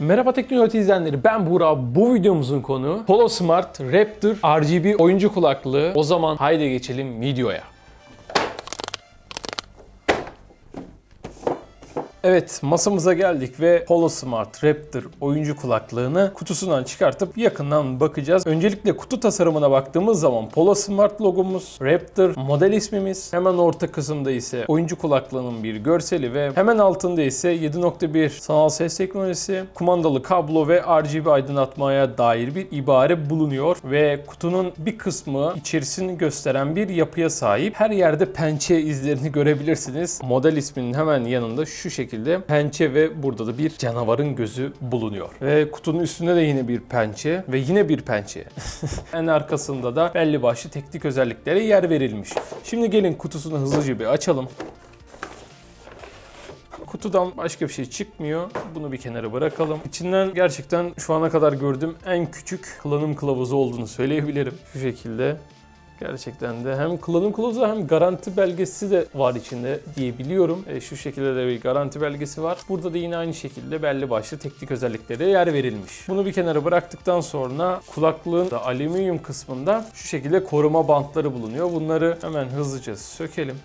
Merhaba Teknoloji izleyenleri ben Burak. Bu videomuzun konu Polo Smart Raptor RGB oyuncu kulaklığı. O zaman haydi geçelim videoya. Evet masamıza geldik ve Polo Smart Raptor oyuncu kulaklığını kutusundan çıkartıp yakından bakacağız. Öncelikle kutu tasarımına baktığımız zaman Polo Smart logomuz, Raptor model ismimiz, hemen orta kısımda ise oyuncu kulaklığının bir görseli ve hemen altında ise 7.1 sanal ses teknolojisi, kumandalı kablo ve RGB aydınlatmaya dair bir ibare bulunuyor ve kutunun bir kısmı içerisini gösteren bir yapıya sahip. Her yerde pençe izlerini görebilirsiniz. Model isminin hemen yanında şu şekilde pençe ve burada da bir canavarın gözü bulunuyor. Ve kutunun üstünde de yine bir pençe ve yine bir pençe. en arkasında da belli başlı teknik özelliklere yer verilmiş. Şimdi gelin kutusunu hızlıca bir açalım. Kutudan başka bir şey çıkmıyor. Bunu bir kenara bırakalım. İçinden gerçekten şu ana kadar gördüğüm en küçük kullanım kılavuzu olduğunu söyleyebilirim. Şu şekilde. Gerçekten de hem kullanım kılavuzu hem garanti belgesi de var içinde diyebiliyorum. E, şu şekilde de bir garanti belgesi var. Burada da yine aynı şekilde belli başlı teknik özelliklere yer verilmiş. Bunu bir kenara bıraktıktan sonra kulaklığın da alüminyum kısmında şu şekilde koruma bantları bulunuyor. Bunları hemen hızlıca sökelim.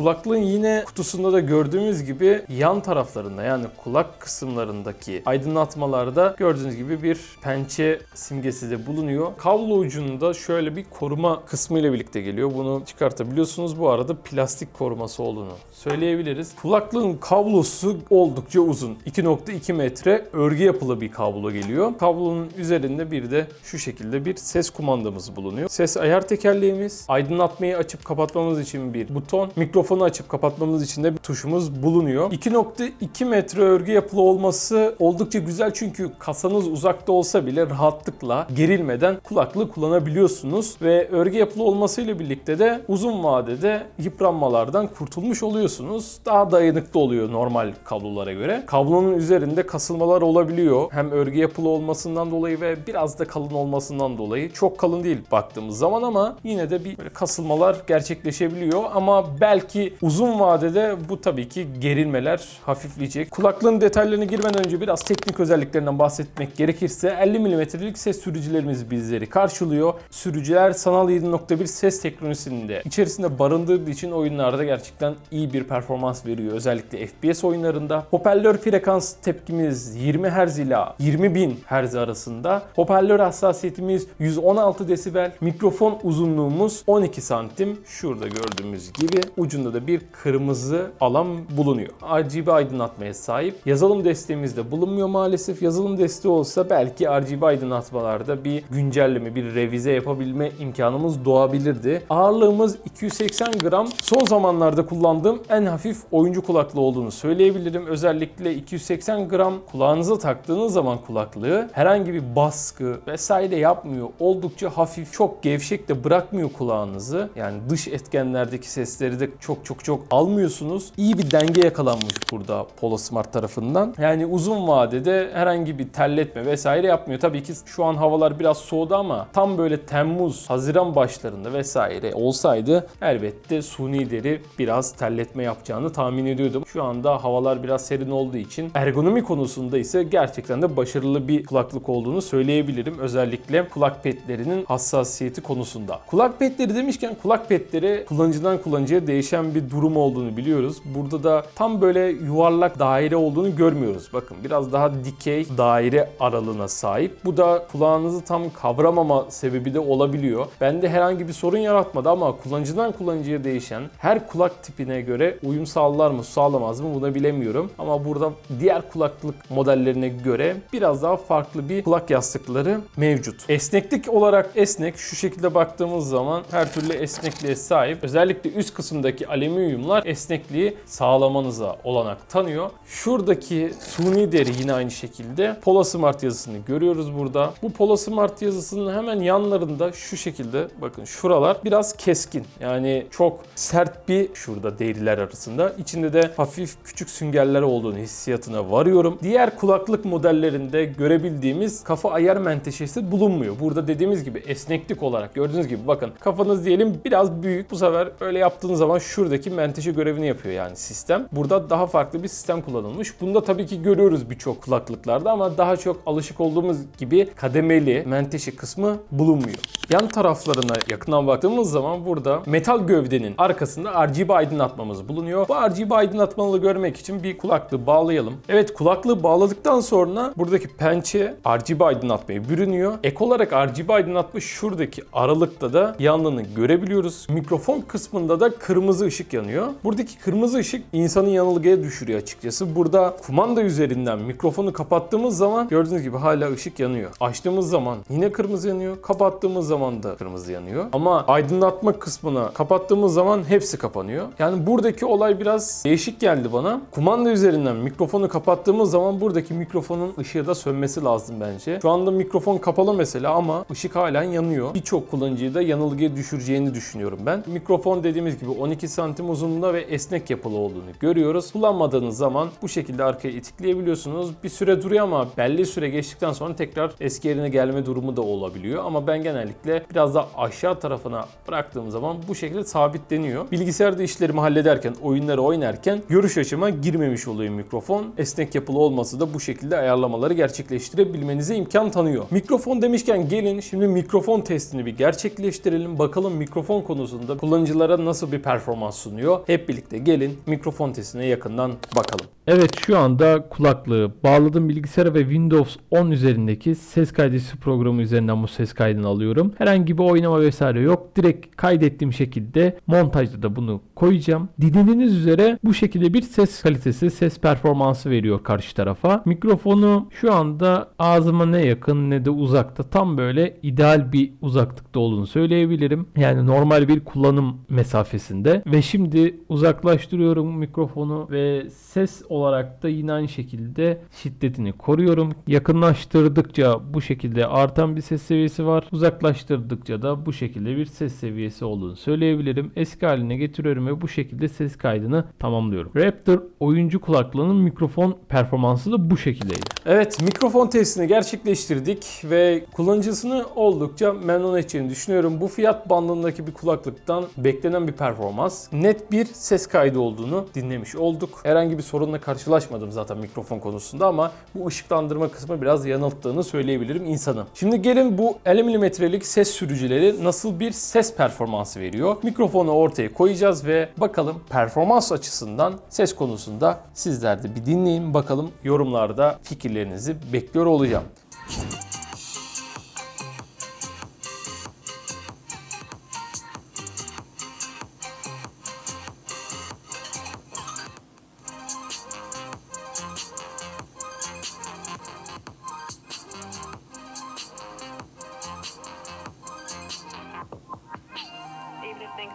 Kulaklığın yine kutusunda da gördüğümüz gibi yan taraflarında yani kulak kısımlarındaki aydınlatmalarda gördüğünüz gibi bir pençe simgesi de bulunuyor. Kablo ucunda şöyle bir koruma kısmı ile birlikte geliyor. Bunu çıkartabiliyorsunuz. Bu arada plastik koruması olduğunu söyleyebiliriz. Kulaklığın kablosu oldukça uzun. 2.2 metre örgü yapılı bir kablo geliyor. Kablonun üzerinde bir de şu şekilde bir ses kumandamız bulunuyor. Ses ayar tekerleğimiz, aydınlatmayı açıp kapatmamız için bir buton, mikrofonu açıp kapatmamız için de bir tuşumuz bulunuyor. 2.2 metre örgü yapılı olması oldukça güzel çünkü kasanız uzakta olsa bile rahatlıkla gerilmeden kulaklığı kullanabiliyorsunuz ve örgü yapılı olmasıyla birlikte de uzun vadede yıpranmalardan kurtulmuş oluyorsunuz. Daha dayanıklı oluyor normal kablolara göre. Kablonun üzerinde kasılmalar olabiliyor. Hem örgü yapılı olmasından dolayı ve biraz da kalın olmasından dolayı. Çok kalın değil baktığımız zaman ama yine de bir böyle kasılmalar gerçekleşebiliyor ama belki uzun vadede bu tabii ki gerilmeler hafifleyecek. Kulaklığın detaylarına girmeden önce biraz teknik özelliklerinden bahsetmek gerekirse 50 mm'lik ses sürücülerimiz bizleri karşılıyor. Sürücüler sanal 7.1 ses teknolojisinde içerisinde barındırdığı için oyunlarda gerçekten iyi bir performans veriyor. Özellikle FPS oyunlarında. Hoparlör frekans tepkimiz 20 Hz ile 20.000 Hz arasında. Hoparlör hassasiyetimiz 116 desibel. Mikrofon uzunluğumuz 12 santim. Şurada gördüğümüz gibi ucunda da bir kırmızı alan bulunuyor. RGB aydınlatmaya sahip. Yazılım desteğimizde bulunmuyor maalesef. Yazılım desteği olsa belki RGB aydınlatmalarda bir güncelleme, bir revize yapabilme imkanımız doğabilirdi. Ağırlığımız 280 gram. Son zamanlarda kullandığım en hafif oyuncu kulaklığı olduğunu söyleyebilirim. Özellikle 280 gram kulağınıza taktığınız zaman kulaklığı herhangi bir baskı vesaire yapmıyor. Oldukça hafif, çok gevşek de bırakmıyor kulağınızı. Yani dış etkenlerdeki sesleri de çok çok çok almıyorsunuz. İyi bir denge yakalanmış burada Polo Smart tarafından. Yani uzun vadede herhangi bir terletme vesaire yapmıyor. Tabii ki şu an havalar biraz soğudu ama tam böyle Temmuz, Haziran başlarında vesaire olsaydı elbette suni deri biraz terletme yapacağını tahmin ediyordum. Şu anda havalar biraz serin olduğu için ergonomi konusunda ise gerçekten de başarılı bir kulaklık olduğunu söyleyebilirim. Özellikle kulak petlerinin hassasiyeti konusunda. Kulak petleri demişken kulak petleri kullanıcıdan kullanıcıya değişen bir durum olduğunu biliyoruz. Burada da tam böyle yuvarlak daire olduğunu görmüyoruz. Bakın biraz daha dikey daire aralığına sahip. Bu da kulağınızı tam kavramama sebebi de olabiliyor. Bende herhangi bir sorun yaratmadı ama kullanıcıdan kullanıcıya değişen her kulak tipine göre uyum sağlar mı sağlamaz mı bunu bilemiyorum. Ama burada diğer kulaklık modellerine göre biraz daha farklı bir kulak yastıkları mevcut. Esneklik olarak esnek şu şekilde baktığımız zaman her türlü esnekliğe sahip. Özellikle üst kısımdaki alüminyumlar esnekliği sağlamanıza olanak tanıyor. Şuradaki suni deri yine aynı şekilde Polo Smart yazısını görüyoruz burada. Bu Polo Smart yazısının hemen yanlarında şu şekilde bakın şuralar biraz keskin. Yani çok sert bir şurada deriler arasında. İçinde de hafif küçük süngerler olduğunu hissiyatına varıyorum. Diğer kulaklık modellerinde görebildiğimiz kafa ayar menteşesi bulunmuyor. Burada dediğimiz gibi esneklik olarak gördüğünüz gibi bakın kafanız diyelim biraz büyük. Bu sefer öyle yaptığınız zaman şu şuradaki menteşe görevini yapıyor yani sistem. Burada daha farklı bir sistem kullanılmış. Bunda tabii ki görüyoruz birçok kulaklıklarda ama daha çok alışık olduğumuz gibi kademeli menteşe kısmı bulunmuyor. Yan taraflarına yakından baktığımız zaman burada metal gövdenin arkasında RGB aydınlatmamız bulunuyor. Bu RGB aydınlatmalı görmek için bir kulaklığı bağlayalım. Evet kulaklığı bağladıktan sonra buradaki pençe RGB aydınlatmaya bürünüyor. Ek olarak RGB aydınlatma şuradaki aralıkta da yandığını görebiliyoruz. Mikrofon kısmında da kırmızı ışık yanıyor. Buradaki kırmızı ışık insanı yanılgıya düşürüyor açıkçası. Burada kumanda üzerinden mikrofonu kapattığımız zaman gördüğünüz gibi hala ışık yanıyor. Açtığımız zaman yine kırmızı yanıyor. Kapattığımız zaman da kırmızı yanıyor. Ama aydınlatma kısmına kapattığımız zaman hepsi kapanıyor. Yani buradaki olay biraz değişik geldi bana. Kumanda üzerinden mikrofonu kapattığımız zaman buradaki mikrofonun ışığı da sönmesi lazım bence. Şu anda mikrofon kapalı mesela ama ışık halen yanıyor. Birçok kullanıcıyı da yanılgıya düşüreceğini düşünüyorum ben. Mikrofon dediğimiz gibi 12 santim uzunluğunda ve esnek yapılı olduğunu görüyoruz. Kullanmadığınız zaman bu şekilde arkaya itikleyebiliyorsunuz. Bir süre duruyor ama belli süre geçtikten sonra tekrar eski yerine gelme durumu da olabiliyor. Ama ben genellikle biraz da aşağı tarafına bıraktığım zaman bu şekilde sabitleniyor. Bilgisayarda işlerimi hallederken, oyunları oynarken görüş açıma girmemiş oluyor mikrofon. Esnek yapılı olması da bu şekilde ayarlamaları gerçekleştirebilmenize imkan tanıyor. Mikrofon demişken gelin şimdi mikrofon testini bir gerçekleştirelim. Bakalım mikrofon konusunda kullanıcılara nasıl bir performans sunuyor. Hep birlikte gelin mikrofon testine yakından bakalım. Evet şu anda kulaklığı bağladım bilgisayara ve Windows 10 üzerindeki ses kaydedici programı üzerinden bu ses kaydını alıyorum. Herhangi bir oynama vesaire yok. Direkt kaydettiğim şekilde montajda da bunu koyacağım. Dinlediğiniz üzere bu şekilde bir ses kalitesi, ses performansı veriyor karşı tarafa. Mikrofonu şu anda ağzıma ne yakın ne de uzakta. Tam böyle ideal bir uzaklıkta olduğunu söyleyebilirim. Yani normal bir kullanım mesafesinde. Ve şimdi uzaklaştırıyorum mikrofonu ve ses olarak da yine aynı şekilde şiddetini koruyorum. Yakınlaştırdıkça bu şekilde artan bir ses seviyesi var. Uzaklaştırdıkça da bu şekilde bir ses seviyesi olduğunu söyleyebilirim. Eski haline getiriyorum ve bu şekilde ses kaydını tamamlıyorum. Raptor oyuncu kulaklığının mikrofon performansı da bu şekildeydi. Evet mikrofon testini gerçekleştirdik ve kullanıcısını oldukça memnun edeceğini düşünüyorum. Bu fiyat bandındaki bir kulaklıktan beklenen bir performans. Net bir ses kaydı olduğunu dinlemiş olduk. Herhangi bir sorunla karşılaşmadım zaten mikrofon konusunda ama bu ışıklandırma kısmı biraz yanılttığını söyleyebilirim insanı. Şimdi gelin bu 50 milimetrelik ses sürücüleri nasıl bir ses performansı veriyor? Mikrofonu ortaya koyacağız ve bakalım performans açısından ses konusunda sizler de bir dinleyin. Bakalım yorumlarda fikirlerinizi bekliyor olacağım.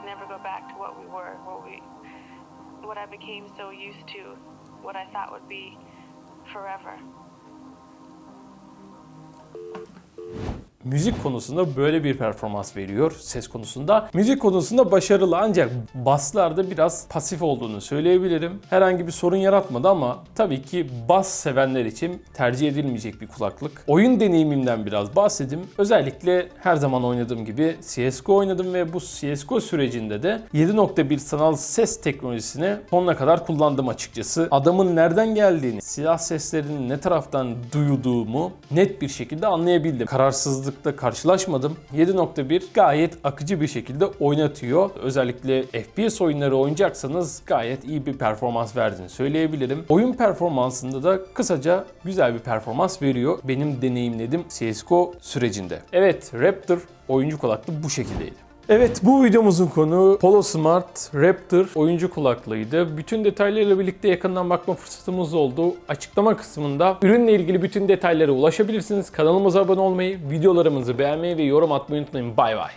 Never go back to what we were, what we, what I became so used to, what I thought would be forever. Müzik konusunda böyle bir performans veriyor ses konusunda. Müzik konusunda başarılı ancak baslarda biraz pasif olduğunu söyleyebilirim. Herhangi bir sorun yaratmadı ama tabii ki bas sevenler için tercih edilmeyecek bir kulaklık. Oyun deneyimimden biraz bahsedeyim. Özellikle her zaman oynadığım gibi CSGO oynadım ve bu CSGO sürecinde de 7.1 sanal ses teknolojisini sonuna kadar kullandım açıkçası. Adamın nereden geldiğini, silah seslerinin ne taraftan duyulduğumu net bir şekilde anlayabildim. Kararsızlıkla karşılaşmadım. 7.1 gayet akıcı bir şekilde oynatıyor. Özellikle FPS oyunları oynayacaksanız gayet iyi bir performans verdiğini söyleyebilirim. Oyun performansında da kısaca güzel bir performans veriyor. Benim deneyimledim CSGO sürecinde. Evet Raptor oyuncu kulaklığı bu şekildeydi. Evet bu videomuzun konu Polo Smart Raptor oyuncu kulaklığıydı. Bütün detaylarıyla birlikte yakından bakma fırsatımız oldu. Açıklama kısmında ürünle ilgili bütün detaylara ulaşabilirsiniz. Kanalımıza abone olmayı, videolarımızı beğenmeyi ve yorum atmayı unutmayın. Bay bay.